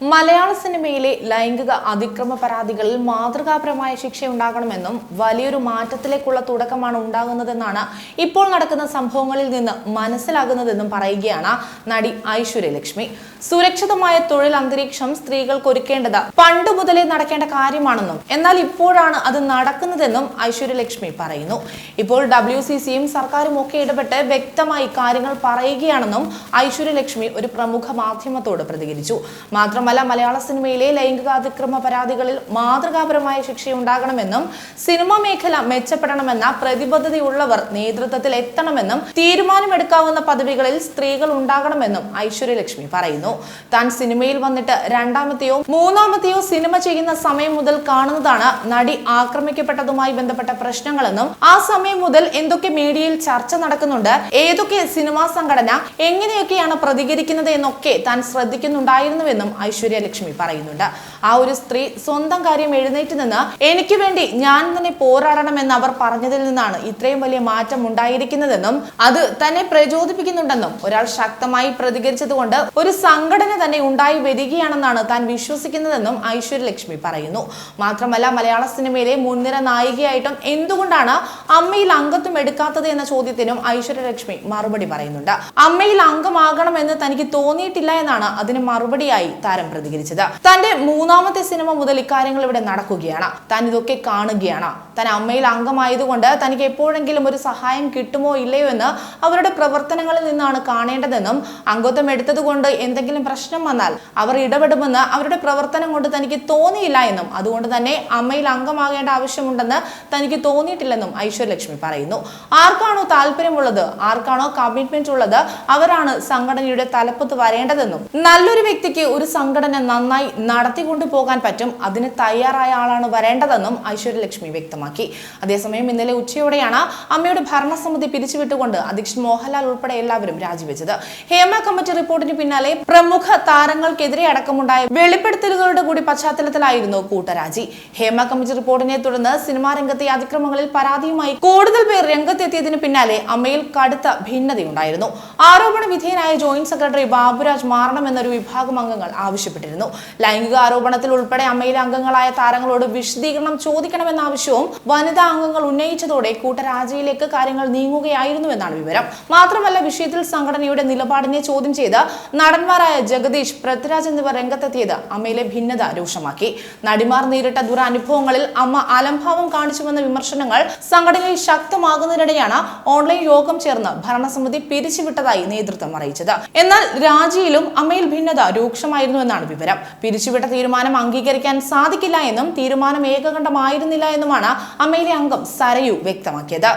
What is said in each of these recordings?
മലയാള സിനിമയിലെ ലൈംഗിക അതിക്രമ പരാതികളിൽ മാതൃകാപരമായ ശിക്ഷ ഉണ്ടാകണമെന്നും വലിയൊരു മാറ്റത്തിലേക്കുള്ള തുടക്കമാണ് ഉണ്ടാകുന്നതെന്നാണ് ഇപ്പോൾ നടക്കുന്ന സംഭവങ്ങളിൽ നിന്ന് മനസ്സിലാകുന്നതെന്നും പറയുകയാണ് നടി ഐശ്വര്യലക്ഷ്മി. സുരക്ഷിതമായ തൊഴിൽ അന്തരീക്ഷം സ്ത്രീകൾക്ക് ഒരുക്കേണ്ടത് പണ്ട് മുതലേ നടക്കേണ്ട കാര്യമാണെന്നും എന്നാൽ ഇപ്പോഴാണ് അത് നടക്കുന്നതെന്നും ഐശ്വര്യലക്ഷ്മി പറയുന്നു. ഇപ്പോൾ ഡബ്ല്യു സി സിയും സർക്കാരും ഒക്കെ ഇടപെട്ട് വ്യക്തമായി കാര്യങ്ങൾ പറയുകയാണെന്നും ഐശ്വര്യലക്ഷ്മി ഒരു പ്രമുഖ മാധ്യമത്തോട് പ്രതികരിച്ചു. മാത്രമല്ല മലയാള സിനിമയിലെ ലൈംഗികാതിക്രമ പരാതികളിൽ മാതൃകാപരമായ ശിക്ഷയുണ്ടാകണമെന്നും സിനിമാ മേഖല മെച്ചപ്പെടണമെന്ന പ്രതിബദ്ധതയുള്ളവർ നേതൃത്വത്തിൽ എത്തണമെന്നും തീരുമാനമെടുക്കാവുന്ന പദവികളിൽ സ്ത്രീകൾ ഉണ്ടാകണമെന്നും ഐശ്വര്യലക്ഷ്മി പറയുന്നു. താൻ സിനിമയിൽ വന്നിട്ട് രണ്ടാമത്തെയോ മൂന്നാമത്തെയോ സിനിമ ചെയ്യുന്ന സമയം മുതൽ കാണുന്നതാണ് നടി ആക്രമിക്കപ്പെട്ടതുമായി ബന്ധപ്പെട്ട പ്രശ്നങ്ങളെന്നും ആ സമയം മുതൽ എന്തൊക്കെ മീഡിയയിൽ ചർച്ച നടക്കുന്നുണ്ട് ഏതൊക്കെ സിനിമാ സംഘടന എങ്ങനെയൊക്കെയാണ് പ്രതികരിക്കുന്നത് എന്നൊക്കെ താൻ ശ്രദ്ധിക്കുന്നുണ്ടായിരുന്നുവെന്നും ഐശ്വര്യലക്ഷ്മി പറയുന്നുണ്ട്. ആ ഒരു സ്ത്രീ സ്വന്തം കാര്യം എഴുന്നേറ്റ് നിന്ന് എനിക്ക് വേണ്ടി ഞാൻ തന്നെ പോരാടണം എന്ന് അവർ പറഞ്ഞതിൽ നിന്നാണ് ഇത്രയും വലിയ മാറ്റം ഉണ്ടായിരിക്കുന്നതെന്നും അത് തന്നെ പ്രചോദിപ്പിക്കുന്നുണ്ടെന്നും ഒരാൾ ശക്തമായി പ്രതികരിച്ചതുകൊണ്ട് ഒരു സംഘടന തന്നെ ഉണ്ടായി വരികയാണെന്നാണ് താൻ വിശ്വസിക്കുന്നതെന്നും ഐശ്വര്യലക്ഷ്മി പറയുന്നു. മാത്രമല്ല മലയാള സിനിമയിലെ മുൻനിര നായികയായിട്ടും എന്തുകൊണ്ടാണ് അമ്മയിൽ അംഗത്വം എടുക്കാത്തത് എന്ന ചോദ്യത്തിനും ഐശ്വര്യലക്ഷ്മി മറുപടി പറയുന്നുണ്ട്. അമ്മയിൽ അംഗമാകണമെന്ന് തനിക്ക് തോന്നിയിട്ടില്ല എന്നാണ് അതിന് മറുപടിയായി താരം പ്രതികരിച്ചത്. തന്റെ മൂന്നാമത്തെ സിനിമ മുതൽ ഇക്കാര്യങ്ങൾ ഇവിടെ നടക്കുകയാണ്. താൻ ഇതൊക്കെ കാണുകയാണ്. താൻ അമ്മയിൽ അംഗമായതുകൊണ്ട് തനിക്ക് എപ്പോഴെങ്കിലും ഒരു സഹായം കിട്ടുമോ ഇല്ലയോ എന്ന് അവരുടെ പ്രവർത്തനങ്ങളിൽ നിന്നാണ് കാണേണ്ടതെന്നും അംഗത്വം എടുത്തതുകൊണ്ട് എന്തെങ്കിലും പ്രശ്നം വന്നാൽ അവർ ഇടപെടുമെന്ന് അവരുടെ പ്രവർത്തനം കൊണ്ട് തനിക്ക് തോന്നിയില്ല എന്നും അതുകൊണ്ട് തന്നെ അമ്മയിൽ അംഗമാകേണ്ട ആവശ്യമുണ്ടെന്ന് തനിക്ക് തോന്നിയിട്ടില്ലെന്നും ഐശ്വര്യലക്ഷ്മി പറയുന്നു. ആർക്കാണോ താല്പര്യമുള്ളത് ആർക്കാണോ കമ്മിറ്റ്മെന്റ് ഉള്ളത് അവരാണ് സംഘടനയുടെ തലപ്പത്ത് വരേണ്ടതെന്നും നല്ലൊരു വ്യക്തിക്ക് ഒരു സംഘടന നന്നായി നടത്തിക്കൊണ്ടു പോകാൻ പറ്റും. അതിന് തയ്യാറായ ആളാണ് വരേണ്ടതെന്നും ഐശ്വര്യലക്ഷ്മി വ്യക്തമാക്കി. അതേസമയം ഇന്നലെ ഉച്ചയോടെയാണ് അമ്മയുടെ ഭരണസമിതി പിരിച്ചുവിട്ടുകൊണ്ട് അധ്യക്ഷൻ മോഹൻലാൽ ഉൾപ്പെടെ എല്ലാവരും രാജിവെച്ചത്. ഹേമ കമ്മിറ്റി റിപ്പോർട്ടിന് പിന്നാലെ പ്രമുഖ താരങ്ങൾക്കെതിരെ അടക്കമുണ്ടായ വെളിപ്പെടുത്തലുകളുടെ കൂടി പശ്ചാത്തലത്തിലായിരുന്നു കൂട്ടരാജി. ഹേമ കമ്മിറ്റി റിപ്പോർട്ടിനെ തുടർന്ന് സിനിമാ രംഗത്തെ അതിക്രമങ്ങളിൽ പരാതിയുമായി കൂടുതൽ പേർ രംഗത്തെത്തിയതിനു പിന്നാലെ അമ്മയിൽ കടുത്ത ഭിന്നതയുണ്ടായിരുന്നു. ആരോപണ വിധേയനായ ജോയിന്റ് സെക്രട്ടറി ബാബുരാജ് മാറണമെന്നൊരു വിഭാഗം അംഗങ്ങൾ ആവശ്യപ്പെട്ടിരുന്നു. ലൈംഗിക ആരോപണത്തിൽ ഉൾപ്പെടെ അമ്മയിലെ അംഗങ്ങളായ താരങ്ങളോട് വിശദീകരണം ചോദിക്കണമെന്ന ആവശ്യവും വനിതാ അംഗങ്ങൾ ഉന്നയിച്ചതോടെ കൂട്ടരാജിയിലേക്ക് കാര്യങ്ങൾ നീങ്ങുകയായിരുന്നുവെന്നാണ് വിവരം. മാത്രമല്ല വിഷയത്തിൽ സംഘടനയുടെ നിലപാടിനെ ചോദ്യം ചെയ്ത് നടന്മാരായ ജഗദീഷ് പൃഥ്വിരാജ് എന്നിവർ രംഗത്തെത്തിയത് അമ്മയിലെ ഭിന്നത രൂക്ഷമാക്കി. നടിമാർ നേരിട്ട ദുരനുഭവങ്ങളിൽ അമ്മ അലംഭാവം കാണിച്ചുവെന്ന വിമർശനങ്ങൾ സംഘടനയിൽ ശക്തമാകുന്നതിനിടെയാണ് ഓൺലൈൻ യോഗം ചേർന്ന് ഭരണസമിതി പിരിച്ചുവിട്ടതായി നേതൃത്വം അറിയിച്ചത്. എന്നാൽ രാജിയിലും അമ്മയിൽ ഭിന്നത രൂക്ഷമായിരുന്നു എന്നാണ് വിവരം. പിരിച്ചുവിട്ട തീരുമാനം അംഗീകരിക്കാൻ സാധിക്കില്ല എന്നും തീരുമാനം ഏകകണ്ഠമായിരുന്നില്ല എന്നുമാണ് അമ്മയിലെ അംഗം സരയു വ്യക്തമാക്കിയത്.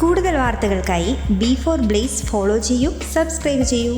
കൂടുതൽ വാർത്തകൾക്കായി ബി ഫോർ ബ്ലേസ് ഫോളോ ചെയ്യൂ സബ്സ്ക്രൈബ് ചെയ്യൂ.